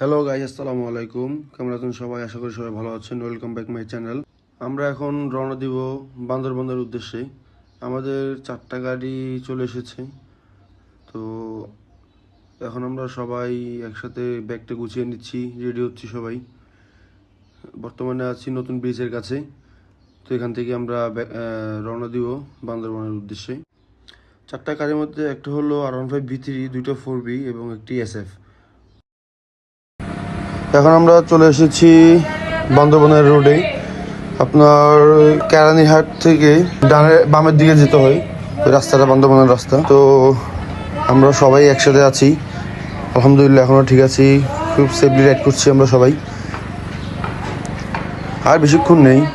Hello guys আসসালামু আলাইকুম। কেমন আছেন সবাই? আশা করি সবাই ভালো আছেন। ওয়েলকাম ব্যাক মাই চ্যানেল আমরা এখন রওনা দিব বান্দরবনের উদ্দেশ্যে। আমাদের চারটা গাড়ি চলে এসেছে। তো এখন আমরা সবাই একসাথে ব্যাগটা গুছিয়ে নিচ্ছি। রেডি হচ্ছি সবাই। বর্তমানে আছি নতুন ব্রিজের কাছে। তো এখান থেকে আমরা রওনা দিব বান্দরবনের উদ্দেশ্যে। চারটা গাড়ির মধ্যে একটা হলো R one five V three দুইটা ফোর বি এবং একটি এস এফ এখন আমরা চলে এসেছি বান্দরবনের রোডে। আপনার কেরানীহাট থেকে ডানে বামের দিকে যেতে হয়। ওই রাস্তাটা বান্দরবনের রাস্তা। তো আমরা সবাই একসাথে আছি। আলহামদুলিল্লাহ এখনও ঠিক আছি। খুব সেফলি রাইড করছি আমরা সবাই। আর বেশিক্ষণ নেই।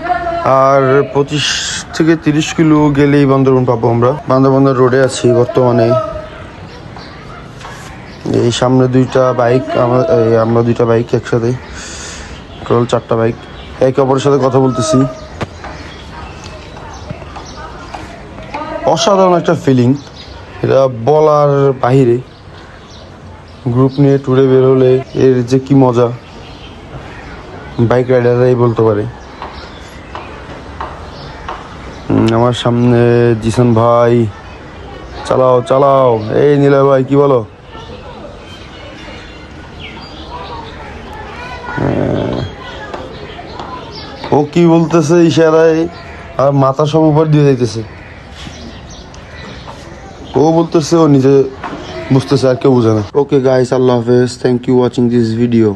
আর পঁচিশ থেকে তিরিশ কিলো গেলেই বান্দরবন পাবো আমরা। বান্দরবনের রোডে আছি বর্তমানে। এই সামনে দুইটা বাইক, আমরা আমরা দুইটা বাইক একসাথে, টোটাল চারটা বাইক। একে অপরের সাথে কথা বলতেছি। অসাধারণ একটা ফিলিং এটা বলার বাহিরে গ্রুপ নিয়ে ট্যুরে বের হলে এর যে কি মজা বাইক রাইডাররাই বলতে পারে। আমার সামনে জিসান ভাই, চালাও চালাও। এই নীলা ভাই, কি বলো? ও কি বলতেছে ইশারায় আর মাথা সব উপর দিয়ে যাইতেছে। ও বলতেছে ও নিজে বুঝতেছে, আর কেউ বুঝে না। ওকে গাইস আল্লাহ হাফেজ। Thank you watching this video